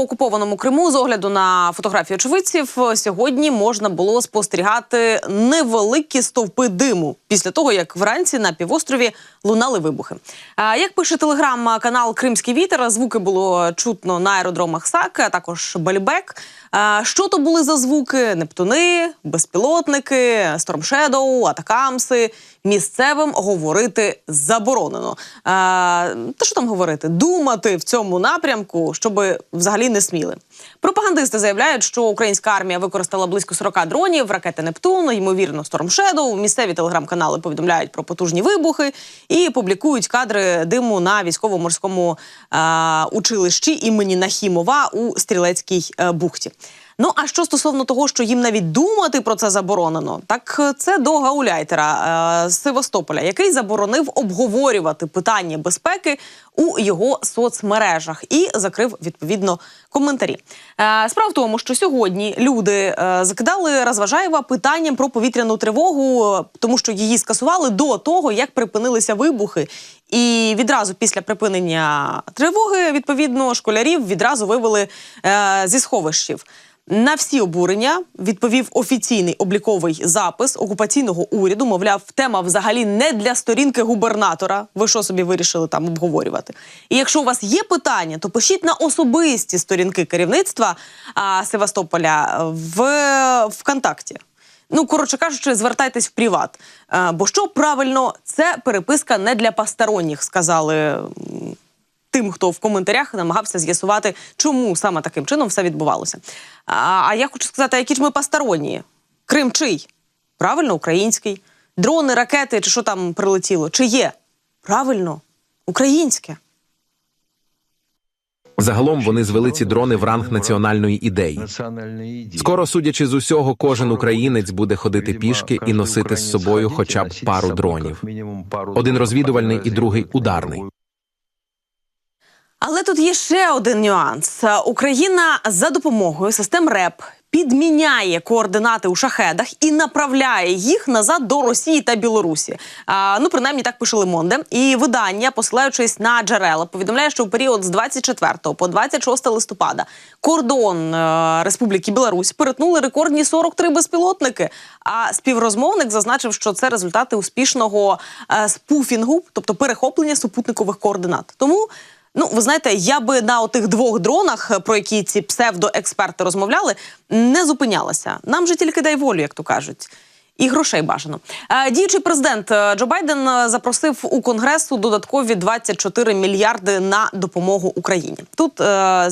окупованому Криму з огляду на фотографії очевидців сьогодні можна було спостерігати невеликі стовпи диму після того, як вранці на півострові лунали вибухи. Як пише телеграм-канал Кримський вітер, звуки було чутно на аеродромах САК, а також Бальбек. Що то були за звуки? Нептуни, безпілотники, Shadow, атакамси. Місцевим говорити заборонено. Та що там говорити? Думати в цьому напрямку, щоб взагалі не сміли. Пропагандисти заявляють, що українська армія використала близько 40 дронів, ракети Нептун, ймовірно, Shadow. Місцеві телеграм-канали повідомляють про потужні вибухи і публікують кадри диму на військово-морському е училищі імені Нахімова у Стрілецькій е, бухті. Ну а що стосовно того, що їм навіть думати про це заборонено, так е, це до Гауляйтера е, з Севастополя, який заборонив обговорювати питання безпеки у його соцмережах і закрив відповідно коментарі. Е, справа в тому, що сьогодні люди е, закидали Розважаєва питанням про повітряну тривогу, е, тому що її скасували до того, як припинилися вибухи. І відразу після припинення тривоги, відповідно, школярів відразу вивели е, зі сховищів. На всі обурення відповів офіційний обліковий запис окупаційного уряду. Мовляв, тема взагалі не для сторінки губернатора. Ви що собі вирішили там обговорювати? І якщо у вас є питання, то пишіть на особисті сторінки керівництва а, Севастополя в ВКонтакті. Ну, коротше кажучи, звертайтесь в приват. А, бо що правильно, це переписка не для посторонніх, сказали тим, хто в коментарях намагався з'ясувати, чому саме таким чином все відбувалося. А, а я хочу сказати, які ж ми посторонні? Крим чий? Правильно, український. Дрони, ракети чи що там прилетіло? Чи є? Правильно, українське. Загалом вони звели ці дрони в ранг національної ідеї. Скоро, судячи з усього, кожен українець буде ходити пішки і носити з собою хоча б пару дронів. Один розвідувальний і другий ударний. Але тут є ще один нюанс: Україна за допомогою систем РЕП підміняє координати у шахедах і направляє їх назад до Росії та Білорусі. А, ну, принаймні так пише Лемонде. І видання, посилаючись на джерела, повідомляє, що в період з 24 по 26 листопада кордон е, Республіки Білорусь перетнули рекордні 43 безпілотники. А співрозмовник зазначив, що це результати успішного е, спуфінгу, тобто перехоплення супутникових координат. Тому. Ну, ви знаєте, я би на отих двох дронах, е, про які ці псевдоексперти розмовляли, не зупинялася. Нам же тільки дай волю, як то кажуть. І грошей бажано. Е, Діючий президент е, Джо Байден е, запросив у конгресу додаткові 24 мільярди на допомогу Україні. Тут,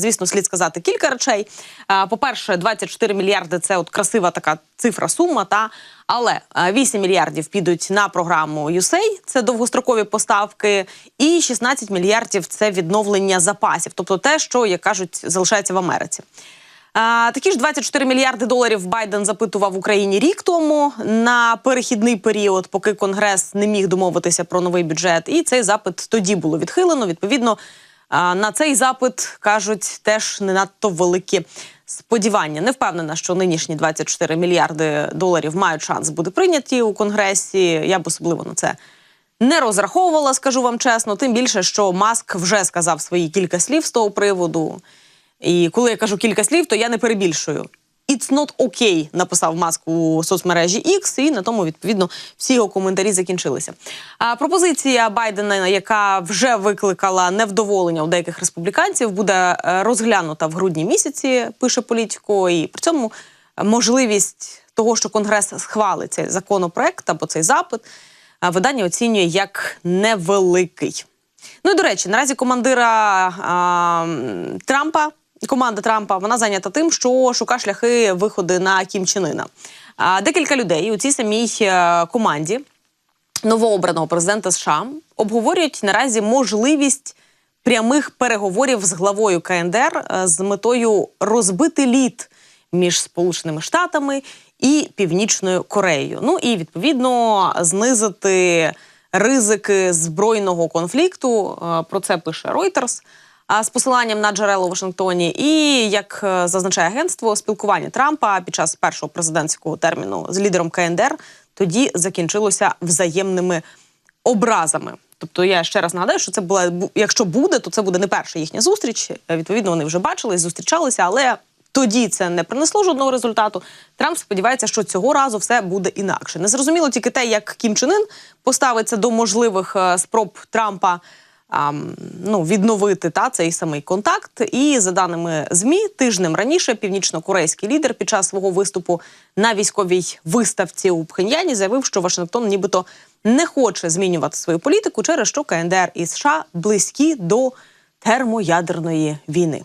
звісно, слід сказати кілька речей. Е, По-перше, 24 мільярди це от красива така цифра сума. Та але е, 8 мільярдів підуть на програму USAID, це довгострокові поставки, і 16 мільярдів це відновлення запасів, тобто те, що як кажуть, залишається в Америці. Такі ж 24 мільярди доларів Байден запитував Україні рік тому на перехідний період, поки Конгрес не міг домовитися про новий бюджет. І цей запит тоді було відхилено. Відповідно, на цей запит кажуть теж не надто великі сподівання. Не впевнена, що нинішні 24 мільярди доларів мають шанс бути прийняті у Конгресі. Я б особливо на це не розраховувала, скажу вам чесно. Тим більше, що Маск вже сказав свої кілька слів з того приводу. І коли я кажу кілька слів, то я не перебільшую. It's not okay, написав Маск у соцмережі X, і на тому відповідно всі його коментарі закінчилися. А пропозиція Байдена, яка вже викликала невдоволення у деяких республіканців, буде е, розглянута в грудні місяці. Пише політико, і при цьому можливість того, що Конгрес схвалить цей законопроект або цей запит, видання оцінює як невеликий. Ну і до речі, наразі командира а, Трампа, команда Трампа, вона зайнята тим, що шукає шляхи виходу на Кім Чен Іна. Декілька людей у цій самій е, команді новообраного президента США обговорюють наразі можливість прямих переговорів з главою КНДР е, з метою розбити лід між Сполученими Штатами і Північною Кореєю. Ну і відповідно знизити ризики збройного конфлікту. Е, Про це пише Reuters. З посиланням на джерела у Вашингтоні, і як е, зазначає агентство, спілкування Трампа під час першого президентського терміну з лідером КНДР тоді закінчилося взаємними образами. Тобто я ще раз нагадаю, що це була якщо буде, то це буде не перша їхня зустріч. Е, Відповідно, вони вже бачились, зустрічалися, але тоді це не принесло жодного результату. Трамп сподівається, що цього разу все буде інакше. Незрозуміло тільки те, як Кім Чен Ын поставиться до можливих е, спроб Трампа. Ну, відновити та цей самий контакт. І за даними змі, тижнем раніше північно-корейський лідер під час свого виступу на військовій виставці у Пхеньяні заявив, що Вашингтон нібито не хоче змінювати свою політику, через що КНДР і США близькі до термоядерної війни.